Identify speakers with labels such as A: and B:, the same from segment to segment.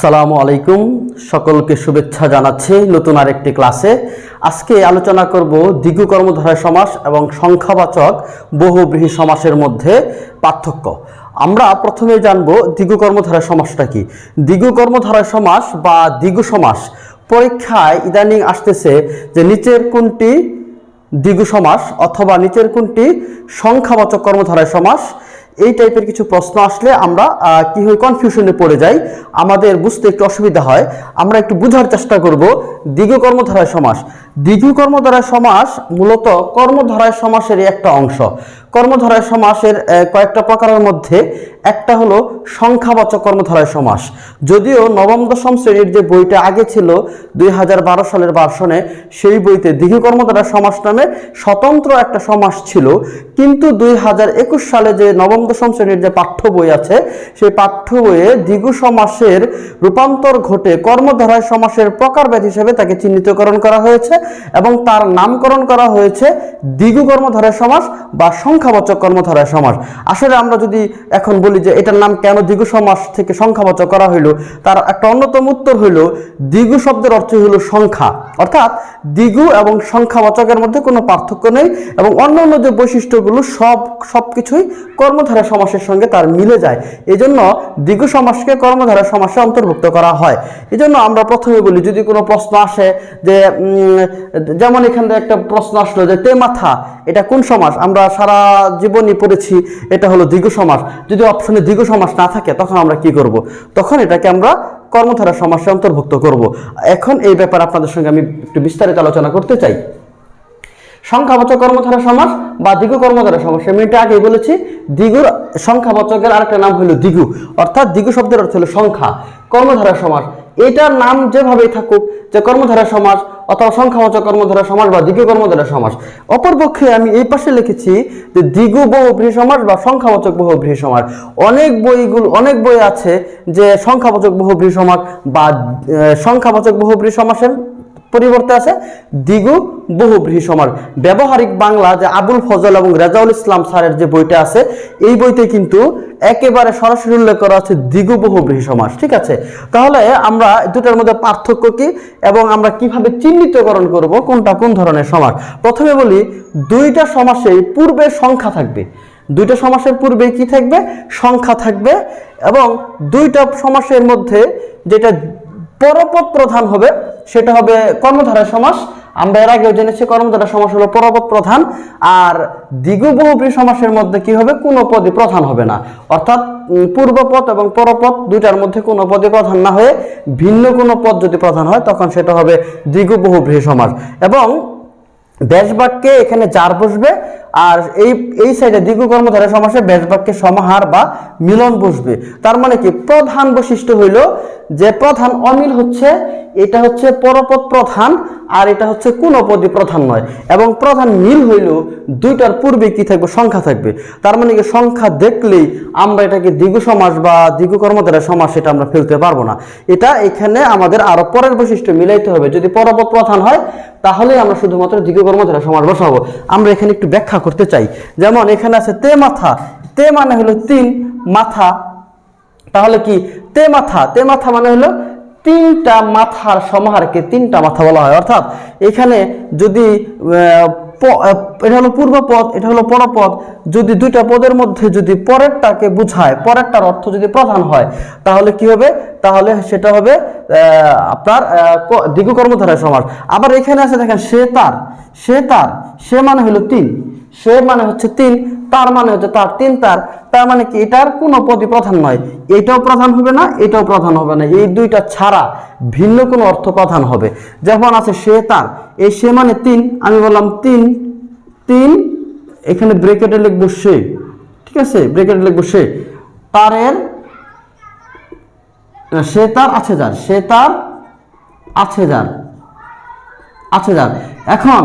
A: আসসালামু আলাইকুম। সকলকে শুভেচ্ছা জানাচ্ছি নতুন আরেকটি ক্লাসে। আজকে আলোচনা করব দ্বিগু কর্মধারয় সমাস এবং সংখ্যাবাচক বহুব্রীহি সমাসের মধ্যে পার্থক্য। আমরা প্রথমে জানব দ্বিগু কর্মধারয় সমাসটা কি? দ্বিগু কর্মধারয় সমাস বা দ্বিগু সমাস পরীক্ষায় ইদানিং আসতেছে যে নিচের কোনটি দ্বিগু সমাস অথবা নিচের কোনটি সংখ্যাবাচক কর্মধারয় সমাস এই টাইপের কিছু প্রশ্ন আসলে আমরা কি হয় কনফিউশনে পড়ে যাই। আমাদের বুঝতে একটু অসুবিধা হয়। আমরা একটু বোঝার চেষ্টা করব দীর্ঘ কর্মধারায় সমাস। দীর্ঘ কর্মধারায় সমাস মূলত কর্মধারায় সমাসেরই একটা অংশ। কর্মধারায় সমাসের কয়েকটা প্রকারের মধ্যে একটা হলো সংখ্যাবাচক কর্মধারায় সমাস। যদিও নবম, দশম শ্রেণির যে বইটা আগে ছিল, দুই হাজার বারো সালের ভার্সনে, সেই বইতে দীর্ঘ কর্মধারা সমাস নামে স্বতন্ত্র একটা সমাস ছিল। কিন্তু দুই হাজার একুশ সালে যে নবম, দশম শ্রেণির যে পাঠ্য বই আছে, সেই পাঠ্য বইয়ে দ্বিগু সমাসের রূপান্তর ঘটে কর্মধারায় সমাসের প্রকারভেদ হিসেবে তাকে চিহ্নিতকরণ করা হয়েছে এবং তার নামকরণ করা হয়েছে দ্বিগু কর্মধারায় সমাস বা সংখ্যাবাচক কর্মধারায় সমাস। আসলে আমরা যদি এখন বলি যে এটার নাম কেন দ্বিগু সমাস থেকে সংখ্যাবাচক করা হইল, তার একটা অন্যতম উত্তর হইল, দ্বিগু শব্দের অর্থ হইল সংখ্যা। অর্থাৎ দ্বিগু এবং সংখ্যাবাচকের মধ্যে কোনো পার্থক্য নেই এবং অন্য অন্য যে বৈশিষ্ট্যগুলো সব সব কিছুই কর্মধারা সমাসের সঙ্গে তার মিলে যায়। এই জন্য দ্বিগু সমাসকে কর্মধারা সমাসে অন্তর্ভুক্ত করা হয়। এই জন্য আমরা প্রথমে বলি, যদি কোনো প্রশ্ন আসে যে যেমন এখান থেকে একটা প্রশ্ন আসলো যে, তে মাথা, এটা কোন সমাস? আমরা সারা জীবনই পড়েছি, এটা হলো দ্বিগু সমাস। যদি অপশনে দ্বিগু সমাস না থাকে, তখন আমরা কি করব? তখন এটাকে আমরা কর্মধারা সমাসে অন্তর্ভুক্ত করব। এখন এই ব্যাপার আপনাদের সঙ্গে আমি একটু বিস্তারিত আলোচনা করতে চাই। সংখ্যাবাচক কর্মধারা সমাস বা দ্বিগু কর্মধারা সমাস আমি এটা আগেই বলেছি দ্বিগুর সংখ্যাবাচকের আরেকটা নাম হলো দ্বিগু অর্থাৎ দ্বিগু শব্দের অর্থ হলো সংখ্যা। কর্মধারা সমাস এটার নাম যেভাবেই থাকুক যে কর্মধারা সমাস অথবা সংখ্যাবাচক কর্মধারা সমাস বা দ্বিগু কর্মধারা সমাস অপরপক্ষে আমি এই পাশে লিখেছি যে দ্বিগু বহুব্রীহি সমাস বা সংখ্যাবাচক বহুব্রীহি সমাস অনেক বইগুলো, অনেক বই আছে যে সংখ্যাবাচক বহুব্রীহি সমাস বা সংখ্যাবাচক বহুব্রীহি সমাসের পরিবর্তে আছে দ্বিগু বহুব্রীহি সমাস ব্যবহারিক বাংলা যে আবুল ফজল এবং রেজাউল ইসলাম স্যারের যে বইটা আছে, এই বইতে কিন্তু একেবারে সরাসরি উল্লেখ করা আছে দ্বিগু বহুব্রীহি সমাস ঠিক আছে? তাহলে আমরা দুটার মধ্যে পার্থক্য কি এবং আমরা কীভাবে চিহ্নিতকরণ করব, কোনটা কোন ধরনের সমাস প্রথমে বলি, দুইটা সমাসেই পূর্বে সংখ্যা থাকবে। দুইটা সমাসের পূর্বে কি থাকবে? সংখ্যা থাকবে এবং দুইটা সমাসের মধ্যে যেটা পরপদ প্রধান হবে সেটা হবে কর্মধারা সমাস। আমরা এর আগেও জেনেছি কর্মধারা সমাস হলো পরপদ প্রধান, আর দ্বিগু বহুব্রী সমাসের মধ্যে কি হবে? কোনো পদই প্রধান হবে না। অর্থাৎ পূর্বপদ এবং পরপদ দুইটার মধ্যে কোনো পদই প্রধান না হয়ে ভিন্ন কোনো পদ যদি প্রধান হয়, তখন সেটা হবে দ্বিগু বহুব্রীহি সমাস। এবং ব্যাস বাক্যে এখানে যার বসবে? আর এই এই সাইডে দ্বিগু কর্মধারা সমাসে ব্যাস বাক্যে সমাহার বা মিলন বসবে। তার মানে কি? প্রধান বৈশিষ্ট্য হইল যে প্রধান অমিল হচ্ছে, এটা হচ্ছে পরপদ প্রধান আর এটা হচ্ছে কোন পদই প্রধান নয়। এবং প্রধান মিল হইল, দুইটার পূর্বে কি থাকবে? সংখ্যা থাকবে। তার মানে কি? সংখ্যা দেখলেই আমরা এটাকে দ্বিগু সমাস বা দ্বিগু কর্মধারা সমাস এটা আমরা ফেলতে পারব না। এটা এখানে আমাদের আরও পরের বৈশিষ্ট্য মিলাইতে হবে। যদি পরপদ প্রধান হয় তাহলে আমরা শুধুমাত্র দ্বিগু কর্মধারা সমাস বসাবো। আমরা এখানে একটু ব্যাখ্যা করতে চাই। যেমন এখানে আছে তে মাথা। তে মানে হলো তিন, মাথা। তাহলে কি? তে মাথা। তে মাথা মানে হলো তিনটা মাথার সমাহারকে তিনটা মাথা বলা হয়। অর্থাৎ এখানে যদি এটা হলো পূর্ব পদ এটা হলো পরপদ। যদি দুইটা পদের মধ্যে যদি পরেরটাকে বুঝায়, পরেরটার অর্থ যদি প্রধান হয়, তাহলে কি হবে? তাহলে সেটা হবে আপনার দ্বিগু কর্মধারায় সমাস আবার এখানে আছে দেখেন, সে তার। সে তার। সে মানে হলো তিন। সে মানে হচ্ছে তিন, তার মানে হচ্ছে তার তিন, তার তার মানে কি? এটার কোনো পদই প্রধান নয়। এটাও প্রধান হবে না, এটাও প্রধান হবে না। এই দুইটা ছাড়া ভিন্ন কোনো অর্থ প্রধান হবে। যেমন আছে সে, তার। এই সে মানে তিন, আমি বললাম তিন তিন, এখানে ব্রেকেটে লিখব সে। ঠিক আছে? ব্রেকেটে লিখব সে। তারের সে তার আছে যার, সে তার আছে যার আছে যার। এখন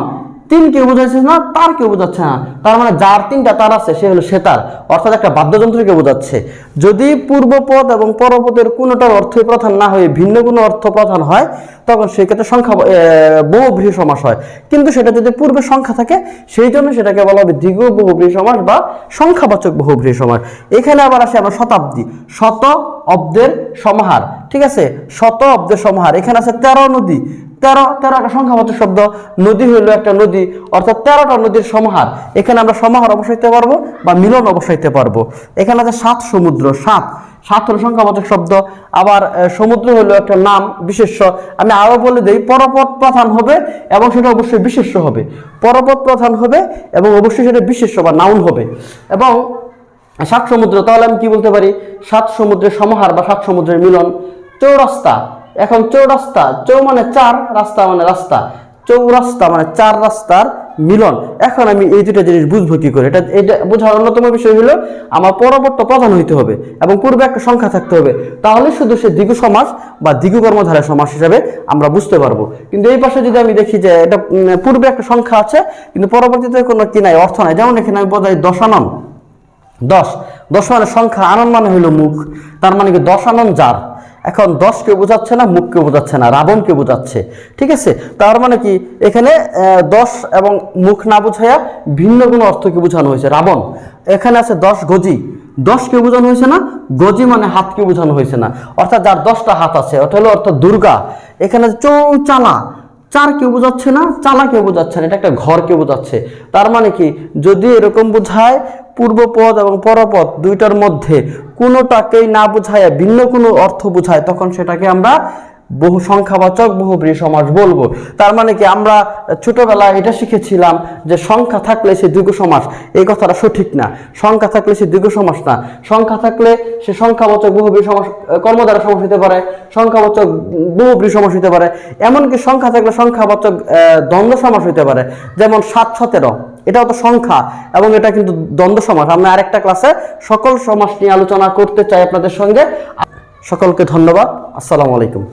A: তিন কেউ বোঝাচ্ছে না তার কেউ বোঝাচ্ছে না। তার মানে যার তিনটা তার আছে, সে হলো সে তার। অর্থাৎ একটা বাদ্যযন্ত্রকে বোঝাচ্ছে। যদি পূর্বপদ এবং পরপদের কোনোটার অর্থই প্রধান না হয়ে ভিন্ন কোনো অর্থ প্রধান হয়, তখন সেক্ষেত্রে সংখ্যা বহুব্রীহি সমাস হয়। কিন্তু সেটা যদি পূর্বে সংখ্যা থাকে, সেই জন্য সেটাকে বলা হবে দ্বিগু বহুব্রীহি সমাস বা সংখ্যাবাচক বহুব্রীহি সমাস। এখানে আবার আসে আমরা শতাব্দী। শত অব্দের সমাহার, ঠিক আছে? শত অব্দের সমাহার। এখানে আছে তেরো নদী। তেরো তেরো একটা সংখ্যাবাচক শব্দ। নদী হইল একটা নদী, অর্থাৎ তেরোটা নদীর সমাহার। এখানে আমরা সমাহার বসাইতে পারব বা মিলন বসাইতে পারব। এখানে আছে সাত সমুদ্র, সাত। সাত হলো সংখ্যাবাচক শব্দ। আবার সমুদ্র হলো একটা নাম, বিশেষ্য। আমি আরও বলে দিই পরপদ প্রধান হবে এবং সেটা অবশ্যই বিশেষ্য হবে। পরপদ প্রধান হবে এবং অবশ্যই সেটা বিশেষ্য বা নাউন হবে। এবং সাত সমুদ্র তাহলে আমি কি বলতে পারি? সাত সমুদ্রের সমাহার বা সাত সমুদ্রের মিলন চৌরাস্তা। এখন চৌরাস্তা, চৌ মানে চার, রাস্তা মানে রাস্তা। চৌরাস্তা মানে চার রাস্তার মিলন। এখন আমি এই দুটা জিনিস বুঝব কি করে? এটা এটা বোঝার অন্যতম বিষয় হলো, আমার পরবর্তী প্রধান হইতে হবে এবং পূর্বে একটা সংখ্যা থাকতে হবে। তাহলে শুধু সে দ্বিগু সমাস বা দ্বিগু কর্মধারা সমাস হিসাবে আমরা বুঝতে পারব। কিন্তু এই পাশে যদি আমি দেখি যে এটা পূর্বে একটা সংখ্যা আছে, কিন্তু পরবর্তীতে কোনো কি নাই, অর্থ নাই। যেমন এখানে আমি বোঝাই দশানন। দশ। দশ মানে সংখ্যা আনন্দ মানে হইল মুখ। তার মানে কি দশ আনন্দ যার। এখন দশকে বোঝাচ্ছে না মুখকে বোঝাচ্ছে না রাবণকে বোঝাচ্ছে। ঠিক আছে? তার মানে কি? এখানে দশ এবং মুখ না বোঝাইয়া ভিন্ন কোনো অর্থকে বোঝানো হয়েছে। রাবণ, এখানে আছে দশ গজি। দশকে বোঝানো হয়েছে না, গজি মানে হাতকে বোঝানো হয়েছে না। অর্থাৎ যার দশটা হাত আছে, ওটা হলো অর্থাৎ দুর্গা। এখানে চৌচালা। চার কেউ বোঝাচ্ছে না, চালা কেউ বোঝাচ্ছে না, এটা একটা ঘর কেউ বোঝাচ্ছে। তার মানে কি? যদি এরকম বোঝায় পূর্বপদ এবং পরপদ দুইটার মধ্যে কোনোটাকেই না বুঝায় ভিন্ন কোনো অর্থ বোঝায়, তখন সেটাকে আমরা বহু সংখ্যাবাচক বহুব্রী সমাস বলব। তার মানে কি আমরা ছোটবেলায় এটা শিখেছিলাম যে সংখ্যা থাকলে সে দীর্ঘ সমাস। এই কথাটা সঠিক না। সংখ্যা থাকলে সে দীর্ঘ সমাস না। সংখ্যা থাকলে সে সংখ্যাবাচক বহুব্রী সমাস কর্মদ্বারা সমাস হতে পারে। সংখ্যাবাচক বহুব্রী সমাস হতে পারে। এমনকি সংখ্যা থাকলে সংখ্যাবাচক দ্বন্দ্ব সমাস হতে পারে। যেমন সাত সতেরো, এটাও তো সংখ্যা এবং এটা কিন্তু দ্বন্দ্ব সমাস। আমরা আরেকটা ক্লাসে সকল সমাস নিয়ে আলোচনা করতে চাই আপনাদের সঙ্গে। সকলকে ধন্যবাদ। আসসালামু আলাইকুম।